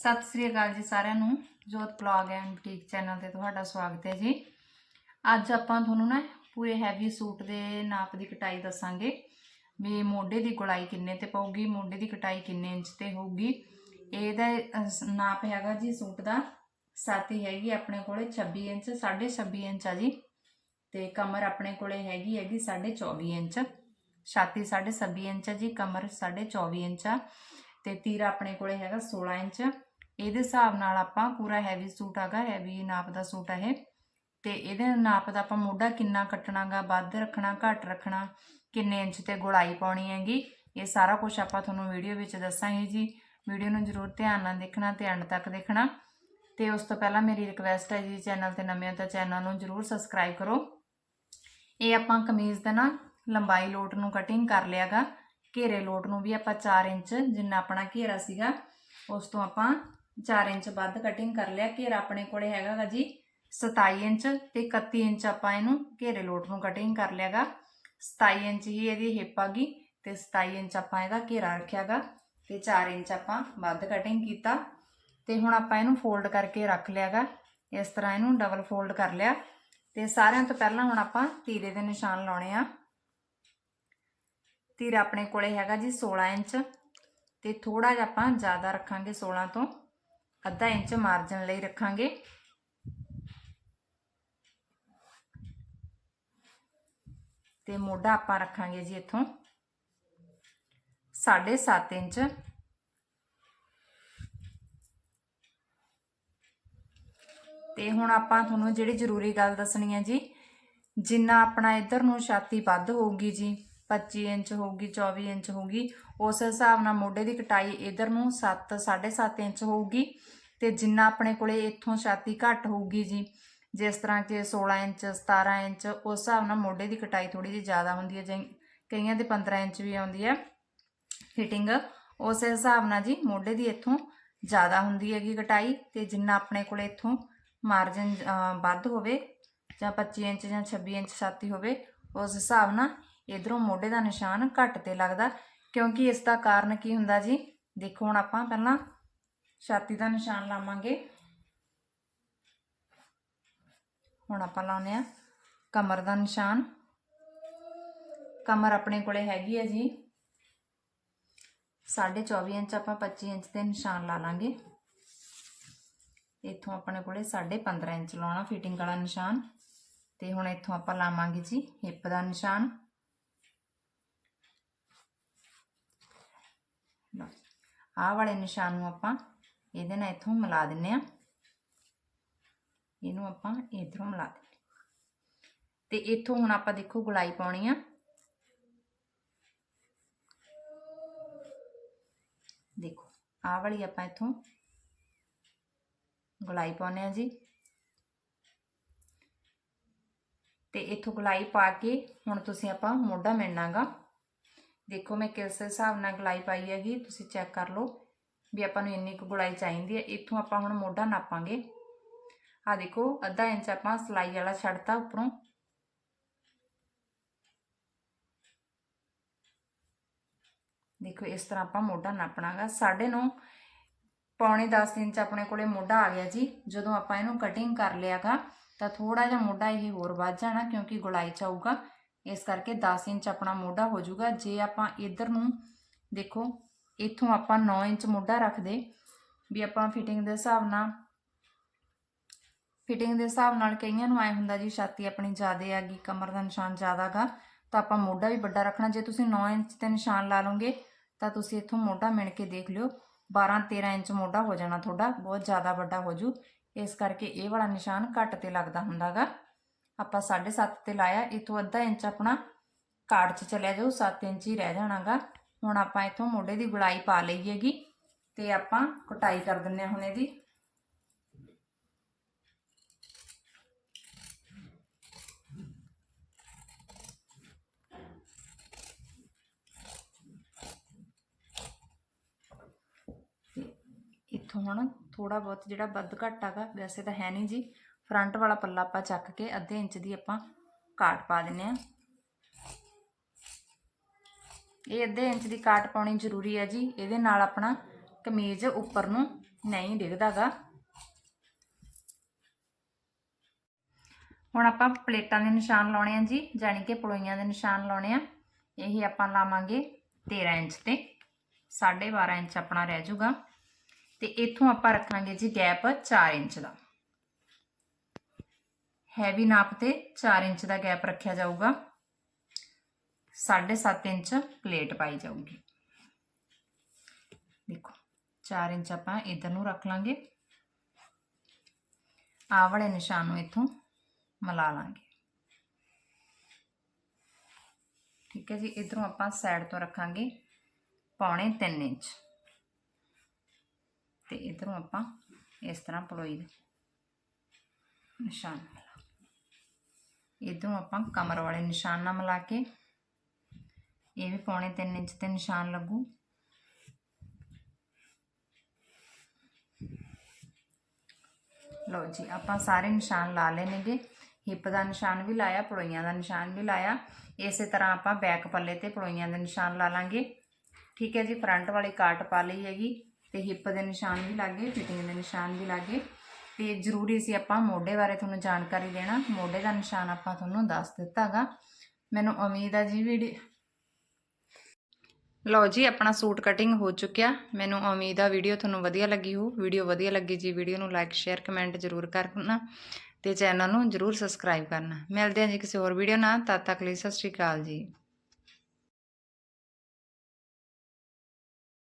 ਸਤਿ ਸ੍ਰੀ ਅਕਾਲ ਜੀ ਸਾਰਿਆਂ ਨੂੰ। ਜੋਤ ਬਲੌਗ ਐਂਡ ਬੁਟੀਕ ਚੈਨਲ ਤੇ ਤੁਹਾਡਾ ਸਵਾਗਤ ਹੈ ਜੀ। ਅੱਜ ਆਪਾਂ ਤੁਹਾਨੂੰ ਨਾ ਪੂਰੇ ਹੈਵੀ ਸੂਟ ਦੇ ਨਾਪ ਦੀ ਕਟਾਈ ਦੱਸਾਂਗੇ। ਵੀ ਮੋਢੇ ਦੀ ਗੁਲਾਈ ਕਿੰਨੇ ਤੇ ਪਊਗੀ, ਮੋਢੇ ਦੀ ਕਟਾਈ ਕਿੰਨੇ ਇੰਚ ਤੇ ਹੋਊਗੀ। ਇਹਦਾ ਨਾਪ ਹੈਗਾ ਜੀ ਸੂਟ ਦਾ ਛਾਤੀ ਹੈਗੀ, ਆਪਣੇ ਕੋਲੇ 26 ਇੰਚ 26.5 ਇੰਚ ਆ ਜੀ। ਤੇ ਕਮਰ ਆਪਣੇ ਕੋਲੇ ਹੈਗੀ ਹੈਗੀ 24.5 ਇੰਚ। ਛਾਤੀ 26 ਇੰਚ ਆ ਜੀ, ਕਮਰ 24.5 ਇੰਚ ਆ। ਤੇ ਤੀਰਾ ਆਪਣੇ ਕੋਲੇ ਹੈਗਾ 16 ਇੰਚ। ਇਹਦੇ ਹਿਸਾਬ ਨਾਲ ਆਪਾਂ ਪੂਰਾ ਹੈਵੀ ਸੂਟ ਹੈਗਾ ਹੈਵੀ ਨਾਪ ਦਾ ਸੂਟ ਆ ਇਹ। ਤੇ ਇਹਦੇ ਨਾਪ ਦਾ ਆਪਾਂ ਮੋਢਾ ਕਿੰਨਾ ਕੱਟਣਾਗਾ, ਵੱਧ ਰੱਖਣਾ, ਘੱਟ ਰੱਖਣਾ, ਕਿੰਨੇ ਇੰਚ ਤੇ ਗੁਲਾਈ ਪਾਉਣੀ ਹੈਗੀ, ਇਹ ਸਾਰਾ ਕੁਝ ਆਪਾਂ ਤੁਹਾਨੂੰ ਵੀਡੀਓ ਵਿੱਚ ਦੱਸਾਂਗੇ ਜੀ। ਵੀਡੀਓ ਨੂੰ ਜ਼ਰੂਰ ਧਿਆਨ ਨਾਲ ਦੇਖਣਾ ਤੇ ਐਂਡ ਤੱਕ ਦੇਖਣਾ। ਤੇ ਉਸ ਤੋਂ ਪਹਿਲਾਂ ਮੇਰੀ ਰਿਕਵੈਸਟ ਹੈ ਜੀ ਚੈਨਲ ਤੇ ਨਵੇਂ ਹੋ ਤਾਂ ਚੈਨਲ ਨੂੰ ਜ਼ਰੂਰ ਸਬਸਕ੍ਰਾਈਬ ਕਰੋ। ਇਹ ਆਪਾਂ ਕਮੀਜ਼ ਦਾ ਨਾ ਲੰਬਾਈ ਲੋਟ ਨੂੰ ਕਟਿੰਗ ਕਰ ਲਿਆਗਾ। ਘੇਰੇ ਲੋਟ ਨੂੰ ਵੀ ਆਪਾਂ 4 ਇੰਚ, ਜਿੰਨਾ ਆਪਣਾ ਘੇਰਾ ਸੀਗਾ, ਉਸ ਤੋਂ ਆਪਾਂ 4 ਇੰਚ ਵੱਧ ਕਟਿੰਗ ਕਰ ਲਿਆ, ਘੇਰਾ ਆਪਣੇ ਕੋਲੇ ਹੈਗਾ ਗਾ ਜੀ 27 ਇੰਚ ਤੇ 31 ਇੰਚ ਆਪਾਂ ਇਹਨੂੰ ਘੇਰੇ ਲੋਟ ਨੂੰ ਕਟਿੰਗ ਕਰ ਲਿਆਗਾ 27 ਇੰਚ ਹੀ ਇਹਦੀ ਹਿੱਪ ਆ ਗਈ ਤੇ 27 ਇੰਚ ਆਪਾਂ ਇਹਦਾ ਘੇਰਾ ਰੱਖਿਆਗਾ ਤੇ 4 ਇੰਚ ਆਪਾਂ ਵੱਧ ਕਟਿੰਗ ਕੀਤਾ ਤੇ ਹੁਣ ਆਪਾਂ ਇਹਨੂੰ ਫੋਲਡ ਕਰਕੇ ਰੱਖ ਲਿਆਗਾ ਇਸ ਤਰ੍ਹਾਂ ਇਹਨੂੰ ਡਬਲ ਫੋਲਡ ਕਰ ਲਿਆ ਤੇ ਸਾਰਿਆਂ ਤੋਂ ਪਹਿਲਾਂ ਹੁਣ ਆਪਾਂ ਤੀਰੇ ਦੇ ਨਿਸ਼ਾਨ ਲਾਉਣੇ ਆ। ਤੀਰਾ ਆਪਣੇ ਕੋਲੇ ਹੈਗਾ ਜੀ 16 ਇੰਚ ਤੇ ਥੋੜਾ ਜਿਹਾ ਆਪਾਂ ਜ਼ਿਆਦਾ ਰੱਖਾਂਗੇ 16 ਤੋਂ। ਅੱਧਾ ਇੰਚ ਮਾਰਜਨ ਲਈ ਰੱਖਾਂਗੇ। ਤੇ ਮੋਢਾ ਆਪਾਂ ਰੱਖਾਂਗੇ ਜੀ ਇੱਥੋਂ। 7.5 ਇੰਚ। ਤੇ ਹੁਣ ਆਪਾਂ ਤੁਹਾਨੂੰ ਜਿਹੜੀ ਜ਼ਰੂਰੀ ਗੱਲ ਦੱਸਣੀ ਹੈ ਜੀ, ਜਿੰਨਾ ਆਪਣਾ ਇੱਧਰ ਨੂੰ ਛਾਤੀ ਵੱਧ ਹੋਊਗੀ ਜੀ 25 ਇੰਚ ਹੋਊਗੀ 24 ਇੰਚ ਹੋਊਗੀ। ਉਸ ਹਿਸਾਬ ਨਾਲ ਮੋਢੇ ਦੀ ਕਟਾਈ ਇੱਧਰ ਨੂੰ 7 7.5 ਇੰਚ ਹੋਊਗੀ। ਤੇ ਜਿੰਨਾ ਆਪਣੇ ਕੋਲੇ ਇੱਥੋਂ ਛਾਤੀ ਘੱਟ ਹੋਊਗੀ ਜੀ, ਜਿਸ ਤਰ੍ਹਾਂ ਕਿ 16 ਇੰਚ 17 ਇੰਚ, ਉਸ ਹਿਸਾਬ ਨਾਲ ਮੋਢੇ ਦੀ ਕਟਾਈ ਥੋੜੀ ਜਿਹੀ ਜ਼ਿਆਦਾ ਹੁੰਦੀ ਹੈ। ਜਿ- ਕਈਆਂ ਦੇ 15 ਇੰਚ ਵੀ ਆਉਂਦੀ ਹੈ ਫਿਟਿੰਗ ਉਸ ਹਿਸਾਬ ਨਾਲ ਜੀ ਮੋਢੇ ਦੀ ਇੱਥੋਂ ਜ਼ਿਆਦਾ ਹੁੰਦੀ ਹੈਗੀ ਕਟਾਈ ਤੇ ਜਿੰਨਾ ਆਪਣੇ ਕੋਲੇ ਇੱਥੋਂ ਮਾਰਜਨ ਵੱਧ ਹੋਵੇ ਜਾਂ 25 ਇੰਚ ਜਾਂ 26 ਇੰਚ ਛਾਤੀ ਹੋਵੇ, ਉਸ ਹਿਸਾਬ ਨਾਲ ਇਧਰੋਂ ਮੋਢੇ ਦਾ ਨਿਸ਼ਾਨ ਘੱਟ ਤੇ ਲੱਗਦਾ, ਕਿਉਂਕਿ ਇਸ ਦਾ ਕਾਰਨ ਕੀ ਹੁੰਦਾ ਜੀ? ਦੇਖੋ ਹੁਣ ਆਪਾਂ ਪਹਿਲਾਂ ਛਾਤੀ ਦਾ ਨਿਸ਼ਾਨ ਲਾਵਾਂਗੇ। ਹੁਣ ਆਪਾਂ ਲਾਉਨੇ ਆ ਕਮਰ ਦਾ ਨਿਸ਼ਾਨ। ਕਮਰ ਆਪਣੇ ਕੋਲੇ ਹੈਗੀ ਹੈ ਜੀ। 24.5 ਇੰਚ ਆਪਾਂ 25 ਇੰਚ ਦੇ ਨਿਸ਼ਾਨ ਲਾ ਲਾਂਗੇ। ਇੱਥੋਂ ਆਪਣੇ ਕੋਲੇ 15.5 ਇੰਚ ਲਾਉਣਾ ਫਿਟਿੰਗ ਵਾਲਾ ਨਿਸ਼ਾਨ। ਤੇ ਹੁਣ ਇੱਥੋਂ ਆਪਾਂ ਲਾਵਾਂਗੇ ਜੀ ਹਿੱਪ ਦਾ ਨਿਸ਼ਾਨ ਲਓ ਆਹ ਵਾਲੇ ਨਿਸ਼ਾਨ ਨੂੰ ਆਪਾਂ ਇਹਦੇ ਨਾਲ ਇੱਥੋਂ ਮਿਲਾ ਦਿੰਨੇ ਆ ਇਹਨੂੰ ਆਪਾਂ ਇਧਰੋਂ ਮਿਲਾ ਦਿੰਨੇ ਤੇ ਇੱਥੋਂ ਹੁਣ ਆਪਾਂ ਦੇਖੋ ਗੁਲਾਈ ਪਾਉਣੀ ਆ। ਦੇਖੋ ਆਹ ਵਾਲੀ ਆਪਾਂ ਇੱਥੋਂ ਗੁਲਾਈ ਪਾਉਨੇ ਆ ਜੀ। ਤੇ ਇੱਥੋਂ ਗੁਲਾਈ ਪਾ ਕੇ ਹੁਣ ਤੁਸੀਂ ਆਪਾਂ ਮੋਢਾ ਮਿਣਨਾਗਾ ਦੇਖੋ ਮੈਂ ਕਿਸ ਹਿਸਾਬ ਨਾਲ ਗੁਲਾਈ ਪਾਈ ਹੈਗੀ, ਤੁਸੀਂ ਚੈੱਕ ਕਰ ਲਓ ਵੀ ਆਪਾਂ ਨੂੰ ਇੰਨੀ ਕੁ ਗੁਲਾਈ ਚਾਹੀਦੀ ਹੈ। ਇੱਥੋਂ ਆਪਾਂ ਹੁਣ ਮੋਢਾ ਨਾਪਾਂਗੇ। ਆ ਦੇਖੋ, ਅੱਧਾ ਇੰਚ ਆਪਾਂ ਸਲਾਈ ਵਾਲਾ ਛੱਡਤਾ ਉੱਪਰੋਂ। ਦੇਖੋ, ਇਸ ਤਰ੍ਹਾਂ ਆਪਾਂ ਮੋਢਾ ਨਾਪਣਾਗਾ। 9.5 ਪੌਣੇ 10 ਇੰਚ ਆਪਣੇ ਕੋਲੇ ਮੋਢਾ ਆ ਗਿਆ ਜੀ। ਜਦੋਂ ਆਪਾਂ ਇਹਨੂੰ ਕਟਿੰਗ ਕਰ ਲਿਆਗਾ, ਤਾਂ ਥੋੜਾ ਜਿਹਾ ਮੋਢਾ ਇਹ ਹੋਰ ਵੱਧ ਜਾਣਾ ਕਿਉਂਕਿ ਗੁਲਾਈ ਚ ਆਊਗਾ। ਇਸ ਕਰਕੇ 10 ਇੰਚ ਆਪਣਾ ਮੋਢਾ ਹੋ ਜਾਊਗਾ। ਜੇ ਆਪਾਂ ਇਧਰ ਨੂੰ ਦੇਖੋ, ਇੱਥੋਂ ਆਪਾਂ 9 ਇੰਚ ਮੋਢਾ ਰੱਖਦੇ, ਵੀ ਆਪਾਂ ਫਿਟਿੰਗ ਦੇ ਹਿਸਾਬ ਨਾਲ ਫਿਟਿੰਗ ਦੇ ਹਿਸਾਬ ਨਾਲ ਕਈਆਂ ਨੂੰ ਆਏ ਹੁੰਦਾ ਜੀ, ਛਾਤੀ ਆਪਣੀ ਜ਼ਿਆਦੇ ਆ ਗਈ, ਕਮਰ ਦਾ ਨਿਸ਼ਾਨ ਜ਼ਿਆਦਾਗਾ ਤਾਂ ਆਪਾਂ ਮੋਢਾ ਵੀ ਵੱਡਾ ਰੱਖਣਾ। ਜੇ ਤੁਸੀਂ 9 ਇੰਚ ਤੇ ਨਿਸ਼ਾਨ ਲਾ ਲਓਗੇ, ਤਾਂ ਤੁਸੀਂ ਇੱਥੋਂ ਮੋਢਾ ਮਿਣ ਕੇ ਦੇਖ ਲਿਓ 12 13 ਇੰਚ ਮੋਢਾ ਹੋ ਜਾਣਾ ਤੁਹਾਡਾ, ਬਹੁਤ ਜ਼ਿਆਦਾ ਵੱਡਾ ਹੋ ਜੂ। ਇਸ ਕਰਕੇ ਇਹ ਵਾਲਾ ਨਿਸ਼ਾਨ ਘੱਟ ਤੇ ਲੱਗਦਾ ਹੁੰਦਾਗਾ ਆਪਾਂ 7.5 ਤੇ ਲਾਇਆ, ਇਥੋਂ ਅੱਧਾ ਇੰਚ ਆਪਣਾ ਕਾੜ 'ਚ ਚਲਿਆ ਜਾਊ 7 ਇੰਚ ਹੀ ਰਹਿ ਜਾਣਾਗਾ। ਹੁਣ ਆਪਾਂ ਇਥੋਂ ਮੋਢੇ ਦੀ ਗੁਲਾਈ ਪਾ ਲਈ ਹੈਗੀ ਤੇ ਆਪਾਂ ਕਟਾਈ ਕਰ ਦਿੰਨੇ ਆ ਹੁਣ ਇਹਦੀ। ਤੇ ਇੱਥੋਂ ਹੁਣ ਥੋੜਾ ਬਹੁਤ ਜਿਹੜਾ ਵੱਧ ਘੱਟ ਆਗਾ ਵੈਸੇ ਤਾਂ ਹੈ ਨਹੀਂ ਜੀ। ਫਰੰਟ ਵਾਲਾ ਪੱਲਾ ਆਪਾਂ ਚੱਕ ਕੇ ਅੱਧੇ ਇੰਚ ਦੀ ਆਪਾਂ ਕਾਟ ਪਾ ਦਿੰਨੇ ਆ। ਇਹ ਅੱਧੇ ਇੰਚ ਦੀ ਕਾਟ ਪਾਉਣੀ ਜ਼ਰੂਰੀ ਹੈ ਜੀ। ਇਹਦੇ ਨਾਲ ਆਪਣਾ ਕਮੀਜ਼ ਉੱਪਰ ਨੂੰ ਨਹੀਂ ਡਿੱਗਦਾਗਾ। ਹੁਣ ਆਪਾਂ ਪਲੇਟਾਂ ਦੇ ਨਿਸ਼ਾਨ ਲਾਉਣੇ ਆ ਜੀ ਜਾਨੀ ਕਿ ਪਲੋਈਆਂ ਦੇ ਨਿਸ਼ਾਨ ਲਾਉਣੇ ਆ। ਇਹ ਆਪਾਂ ਲਾਵਾਂਗੇ 13 ਇੰਚ ਤੇ 12.5 ਇੰਚ ਆਪਣਾ ਰਹਿ ਜਾਊਗਾ। ਤੇ ਇੱਥੋਂ ਆਪਾਂ ਰੱਖਾਂਗੇ ਜੀ ਗੈਪ 4 ਇੰਚ ਦਾ। ਹੈਵੀ ਨਾਪ ਤੇ 4 ਇੰਚ ਦਾ ਗੈਪ ਰੱਖਿਆ ਜਾਊਗਾ। 7.5 ਇੰਚ ਪਲੇਟ ਪਾਈ ਜਾਊਗੀ। ਦੇਖੋ 4 ਇੰਚ ਆਪਾਂ ਇਧਰ ਨੂੰ ਰੱਖ ਲਾਂਗੇ। ਆਹ ਵਾਲੇ ਨਿਸ਼ਾਨ ਨੂੰ ਇੱਥੋਂ ਮਿਲਾ ਲਾਂਗੇ। ਠੀਕ ਹੈ ਜੀ, ਇਧਰੋਂ ਆਪਾਂ ਸਾਈਡ ਤੋਂ ਰੱਖਾਂਗੇ ਪੌਣੇ 3 ਇੰਚ। ਤੇ ਇਧਰੋਂ ਆਪਾਂ ਇਸ ਤਰ੍ਹਾਂ ਪਲੋਈ ਦੇ ਨਿਸ਼ਾਨ ਇਧਰੋਂ ਆਪਾਂ ਕਮਰ ਵਾਲੇ ਨਿਸ਼ਾਨ ਨਾਲ ਮਿਲਾ ਕੇ ਇਹ ਵੀ ਪੌਣੇ 3 ਇੰਚ ਤੇ ਨਿਸ਼ਾਨ ਲੱਗੂ। ਲਓ ਜੀ, ਆਪਾਂ ਸਾਰੇ ਨਿਸ਼ਾਨ ਲਾ ਲਏ ਨੇਗੇ। ਹਿੱਪ ਦਾ ਨਿਸ਼ਾਨ ਵੀ ਲਾਇਆ, ਪੜੋਈਆਂ ਦਾ ਨਿਸ਼ਾਨ ਵੀ ਲਾਇਆ। ਇਸੇ ਤਰ੍ਹਾਂ ਆਪਾਂ ਬੈਕ ਪੱਲੇ ਤੇ ਪੜੋਈਆਂ ਦੇ ਨਿਸ਼ਾਨ ਲਾ ਲਾਂਗੇ। ਠੀਕ ਹੈ ਜੀ ਫਰੰਟ ਵਾਲੀ ਕਾਟ ਪਾ ਲਈ ਹੈਗੀ ਤੇ ਹਿੱਪ ਦੇ ਨਿਸ਼ਾਨ ਵੀ ਲਾਗੇ ਫਿਟਿੰਗ ਦੇ ਨਿਸ਼ਾਨ ਵੀ ਲਾਗੇ। ਤੇ ਜ਼ਰੂਰੀ ਸੀ ਆਪਾਂ ਮੋਢੇ ਬਾਰੇ ਤੁਹਾਨੂੰ ਜਾਣਕਾਰੀ ਦੇਣਾ। ਮੋਢੇ ਦਾ ਨਿਸ਼ਾਨ ਆਪਾਂ ਤੁਹਾਨੂੰ ਦੱਸ ਦਿੱਤਾਗਾ। ਮੈਨੂੰ ਉਮੀਦ ਆ ਜੀ ਵੀਡੀਓ ਲਓ ਜੀ, ਆਪਣਾ ਸੂਟ ਕਟਿੰਗ ਹੋ ਚੁੱਕਿਆ। ਮੈਨੂੰ ਉਮੀਦ ਆ ਵੀਡੀਓ ਤੁਹਾਨੂੰ ਵਧੀਆ ਲੱਗੀ ਹੋ ਵੀਡੀਓ ਵਧੀਆ ਲੱਗੀ ਜੀ, ਵੀਡੀਓ ਨੂੰ ਲਾਈਕ ਸ਼ੇਅਰ ਕਮੈਂਟ ਜ਼ਰੂਰ ਕਰਨਾ ਤੇ ਚੈਨਲ ਨੂੰ ਜ਼ਰੂਰ ਸਬਸਕ੍ਰਾਈਬ ਕਰਨਾ। ਮਿਲਦੇ ਹਾਂ ਜੀ ਕਿਸੇ ਹੋਰ ਵੀਡੀਓ ਨਾਲ। ਤਦ ਤੱਕ ਲਈ ਸਤਿ ਸ਼੍ਰੀ ਅਕਾਲ ਜੀ।